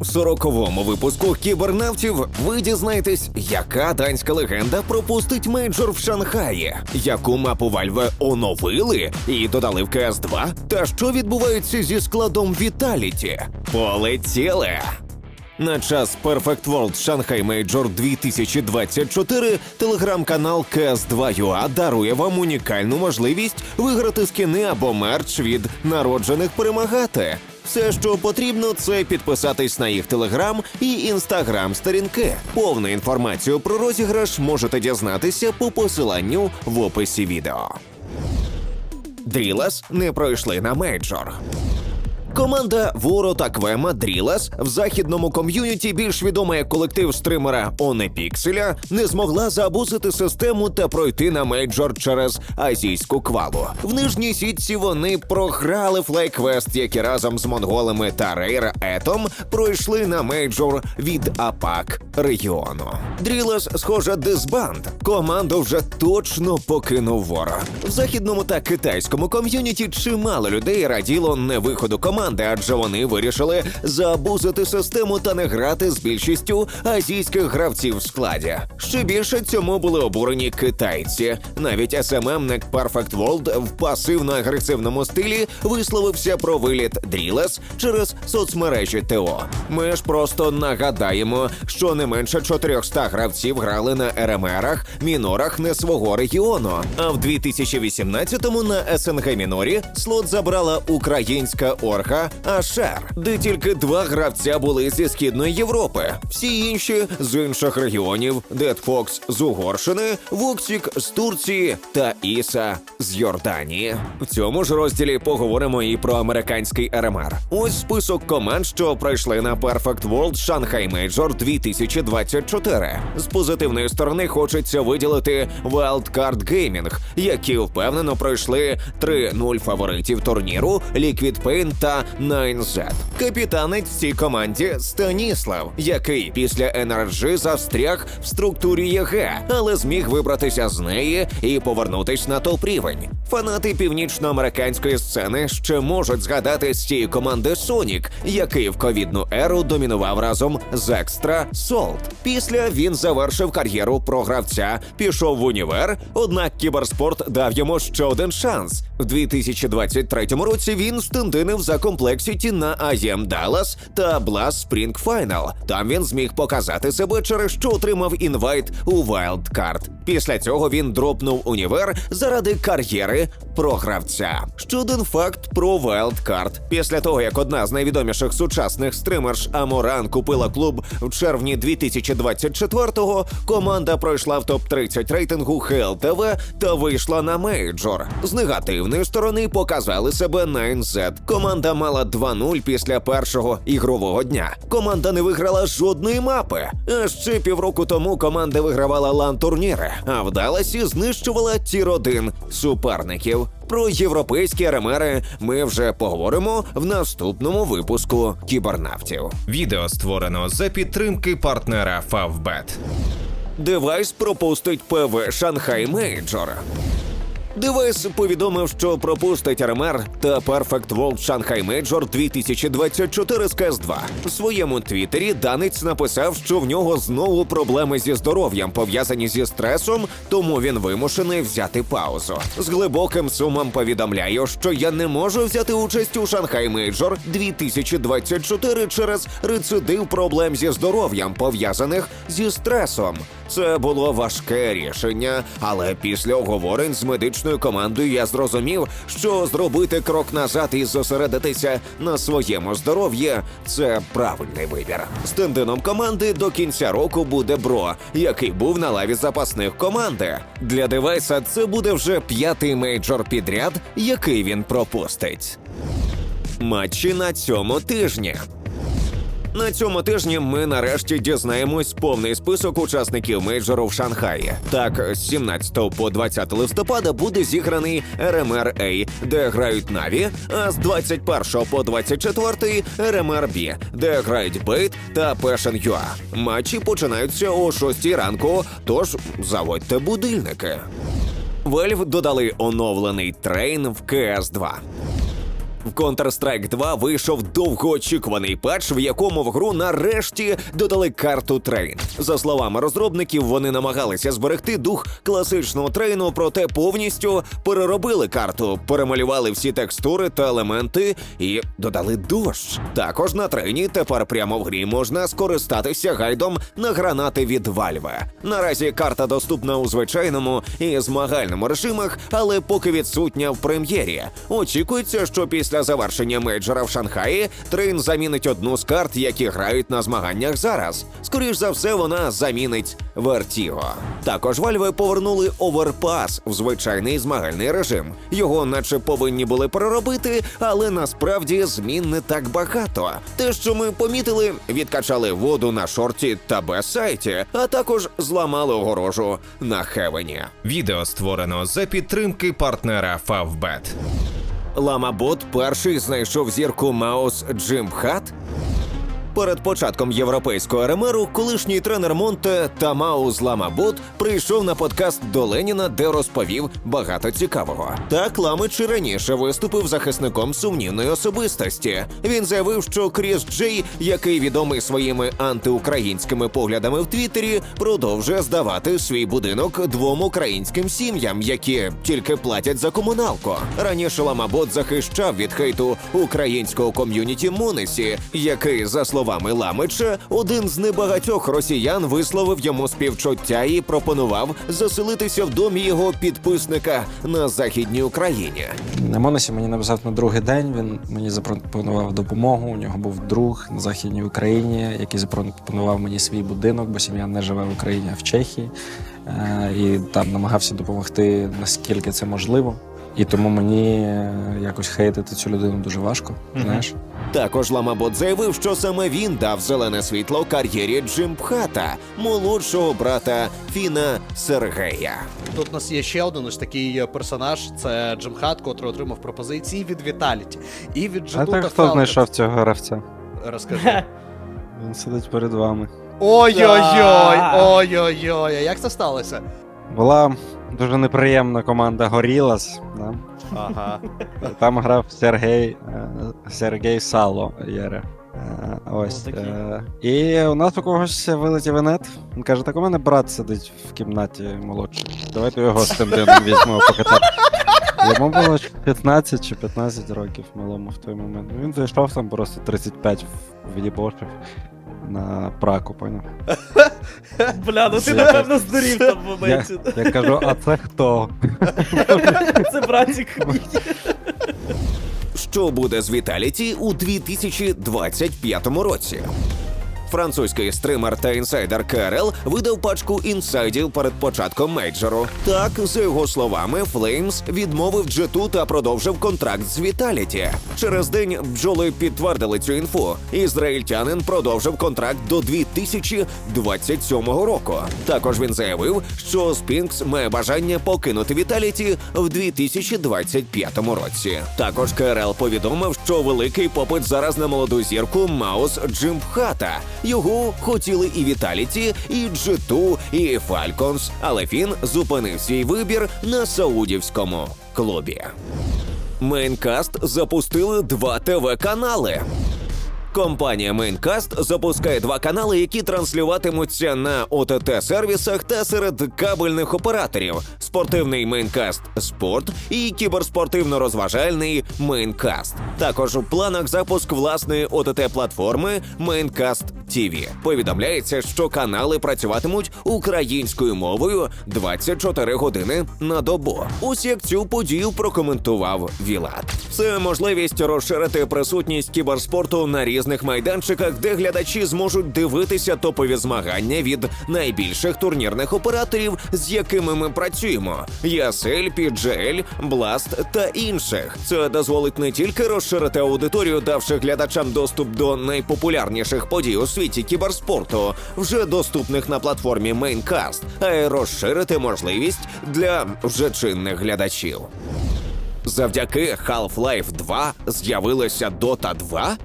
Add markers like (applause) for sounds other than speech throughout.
В сороковому випуску кібернавтів ви дізнаєтесь, яка данська легенда пропустить мейджор в Шанхаї, яку мапу Valve оновили і додали в cs 2 та що відбувається зі складом Vitality. Полетіли! На час Perfect World Shanghai Major 2024 телеграм-канал CS2UA дарує вам унікальну можливість виграти скини або мерч від народжених перемагати. Все, що потрібно, це підписатись на їх телеграм і інстаграм сторінки. Повну інформацію про розіграш можете дізнатися по посиланню в описі відео. Дрілас не пройшли на мейджор. Команда Воро та Квема Дрілас в західному ком'юніті, більш відома як колектив стримера Оне Пікселя, не змогла заабузити систему та пройти на мейджор через азійську квалу. В нижній сітці вони програли флейквест, які разом з монголами та Рейра Етом пройшли на мейджор від АПАК регіону. Дрілас, схоже, дисбанд. Команду вже точно покинув ворог. В західному та китайському ком'юніті чимало людей раділо не виходу команди, адже вони вирішили заабузити систему та не грати з більшістю азійських гравців в складі. Ще більше цьому були обурені китайці. Навіть СММник Perfect World в пасивно-агресивному стилі висловився про виліт Дрілес через соцмережі ТО. Ми ж просто нагадаємо, що не менше 400 гравців грали на РМРах, мінорах не свого регіону. А в 2018-му на СНГ мінорі слот забрала українська орга Ашер, де тільки два гравця були зі східної Європи. Всі інші з інших регіонів: Дед Фокс з Угорщини, Воксік з Турції та Іса з Йорданії. В цьому ж розділі поговоримо і про американський РМР. Ось список команд, що пройшли на Perfect World Shanghai Major 2024. З позитивної сторони хочеться виділити Wildcard Gaming, які впевнено пройшли 3-0 фаворитів турніру Liquid Pain та 9Z. Капітанець цій команді Станіслав, який після NRG застряг в структурі ЄГЕ, але зміг вибратися з неї і повернутись на топ-рівень. Фанати північноамериканської сцени ще можуть згадати з цієї команди Сонік, який в ковідну еру домінував разом з Екстра Солт. Після він завершив кар'єру про гравця, пішов в універ, однак кіберспорт дав йому ще один шанс. В 2023 році він стендинив за комплексіті на АЄМ Dallas та Blast Spring Final. Там він зміг показати себе, через що отримав інвайт у Wildcard. Після цього він дропнув універ заради кар'єри про гравця. Ще один факт про Wildcard. Після того, як одна з найвідоміших сучасних стримерш Аморан купила клуб в червні 2024-го, команда пройшла в топ-30 рейтингу ХЛТВ та вийшла на мейджор. З негативної сторони показали себе 9Z. Команда мала 2-0 після першого ігрового дня. Команда не виграла жодної мапи. А ще півроку тому команда вигравала лан-турніри, а в Даласі знищувала тір 1 суперників. Про європейські ремери ми вже поговоримо в наступному випуску кібернавтів. Відео створено за підтримки партнера Favbet. Девайс пропустить ПВ Шанхай Мейджор. Девайс повідомив, що пропустить РМР та Perfect World Shanghai Major 2024 з КС-2. У своєму твіттері Данець написав, що в нього знову проблеми зі здоров'ям пов'язані зі стресом, тому він вимушений взяти паузу. З глибоким сумом повідомляю, що я не можу взяти участь у Shanghai Major 2024 через рецидив проблем зі здоров'ям, пов'язаних зі стресом. Це було важке рішення, але після оговорень з медичною командою я зрозумів, що зробити крок назад і зосередитися на своєму здоров'ї це правильний вибір. Стендином команди до кінця року буде бро, який був на лаві запасних команди. Для девайса це буде вже п'ятий мейджор підряд, який він пропустить. Матчі на цьому тижні. На цьому тижні ми нарешті дізнаємось повний список учасників мейджору в Шанхаї. Так, з 17 по 20 листопада буде зіграний RMR-A, де грають Наві, а з 21 по 24 RMR-B, де грають Бейт та Passion UA. Матчі починаються о 6 ранку, тож заводьте будильники. Valve додали оновлений трейн в CS 2 В Counter-Strike 2 вийшов довгоочікуваний патч, в якому в гру нарешті додали карту трейн. За словами розробників, вони намагалися зберегти дух класичного трейну, проте повністю переробили карту, перемалювали всі текстури та елементи і додали дощ. Також на трейні тепер прямо в грі можна скористатися гайдом на гранати від Valve. Наразі карта доступна у звичайному і змагальному режимах, але поки відсутня в прем'єрі. Очікується, що після завершення мейджора в Шанхаї трейн замінить одну з карт, які грають на змаганнях зараз. Скоріш за все, вона замінить Vertigo. Також Valve повернули Overpass в звичайний змагальний режим. Його, наче повинні були переробити, але насправді змін не так багато. Те, що ми помітили, відкачали воду на шорті та Б-сайті, а також зламали огорожу на Хевені. Відео створено за підтримки партнера Favbet. Ламабот перший знайшов зірку Маус Джим Хат. Перед початком європейського РМРу колишній тренер Монте та Маус Ламабот прийшов на подкаст до Леніна, де розповів багато цікавого. Так Ламич раніше виступив захисником сумнівної особистості. Він заявив, що Кріс Джей, який відомий своїми антиукраїнськими поглядами в Твіттері, продовжує здавати свій будинок двом українським сім'ям, які тільки платять за комуналку. Раніше Ламабот захищав від хейту українського ком'юніті Мунесі, який, за словами Ламича, один з небагатьох росіян висловив йому співчуття і пропонував заселитися в домі його підписника на західній Україні. На Моносі мені написав на другий день. Він мені запропонував допомогу. У нього був друг на Західній Україні, який запропонував мені свій будинок, бо сім'я не живе в Україні, а в Чехії. Е, І там намагався допомогти наскільки це можливо. І тому мені е, якось хейтити цю людину дуже важко. Знаєш, Також Ламабот заявив, що саме він дав зелене світло кар'єрі Джимпхата, молодшого брата Фіна Сергея. Тут у нас є ще один ось такий персонаж. Це Джим Хат, котрий отримав пропозиції від Віталіті. І від а Джетута так хто знайшов цього гравця? Розкажи. Він сидить перед вами. Ой-ой-ой, ой-ой-ой. Як це сталося? Була дуже неприємна команда Горілас. Да? Ага. Там грав Сергій, е, Сергій Сало Єре. Е, Ось. Ну, е, І у нас у когось вилетів інет. Він каже: так у мене брат сидить в кімнаті молодший. Давайте його з тим дином візьмемо покатати. Йому було 15 чи 15 років малому в той момент. Ну, Він зайшов там просто 35 відібошив на праку, поняв? (laughs) Бля, ну ти напевно здурів там в моменті. я кажу, а це хто? (laughs) Це братик. Що буде з Віталіті у 2025 році? Французький стример та інсайдер КРЛ видав пачку інсайдів перед початком мейджору. Так, за його словами, Флеймс відмовив джету та продовжив контракт з Віталіті. Через день бджоли підтвердили цю інфу. Ізраїльтянин продовжив контракт до 2027 року. Також він заявив, що Спінкс має бажання покинути Віталіті в 2025 році. Також КРЛ повідомив, що великий попит зараз на молоду зірку Маус Джимпхата. Його хотіли і Віталіті, і G2, і Фальконс, але він зупинив свій вибір на саудівському клубі. Мейнкаст запустили два ТВ-канали. Компанія Maincast запускає два канали, які транслюватимуться на ott сервісах та серед кабельних операторів: спортивний Maincast Спорт і кіберспортивно-розважальний Maincast. Також у планах запуск власної ott платформи Maincast TV. Повідомляється, що канали працюватимуть українською мовою 24 години на добу. Ось як цю подію прокоментував Вілат. Це можливість розширити присутність кіберспорту на різних майданчиках, де глядачі зможуть дивитися топові змагання від найбільших турнірних операторів, з якими ми працюємо: Ясель, PGL, Blast та інших. Це дозволить не тільки розширити аудиторію, давши глядачам доступ до найпопулярніших подій у світі кіберспорту, вже доступних на платформі Maincast, а й розширити можливість для вже чинних глядачів. Завдяки Half-Life 2 з'явилася Dota 2?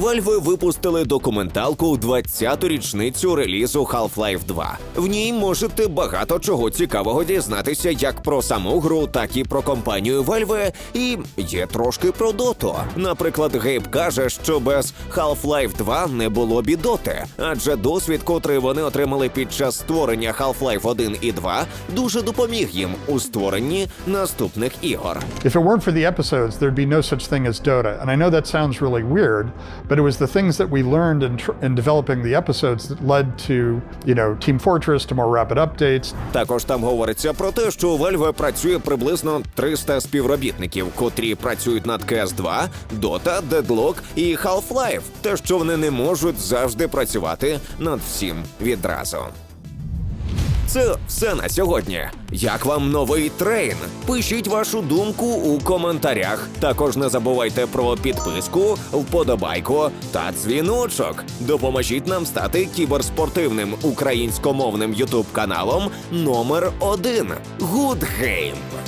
Valve випустили документалку у 20-ту річницю релізу Half-Life 2. В ній можете багато чого цікавого дізнатися як про саму гру, так і про компанію Valve, і є трошки про Dota. Наприклад, Гейб каже, що без Half-Life 2 не було б і Доти, адже досвід, котрий вони отримали під час створення Half-Life 1 і 2, дуже допоміг їм у створенні наступних ігор. If it weren't for the episodes, there'd be no such thing as Dota. And I know that sounds really weird, but it was the things that we learned in, tr- in developing the episodes that led to, you know, Team Fortress, to more rapid updates, Також там говориться про те, що у Valve працює приблизно 300 співробітників, котрі працюють над CS2, Dota, Deadlock і Half-Life, те, що вони не можуть завжди працювати над всім відразу. Це все на сьогодні. Як вам новий трейн? Пишіть вашу думку у коментарях. Також не забувайте про підписку, вподобайку та дзвіночок. Допоможіть нам стати кіберспортивним українськомовним ютуб каналом номер один Good Game.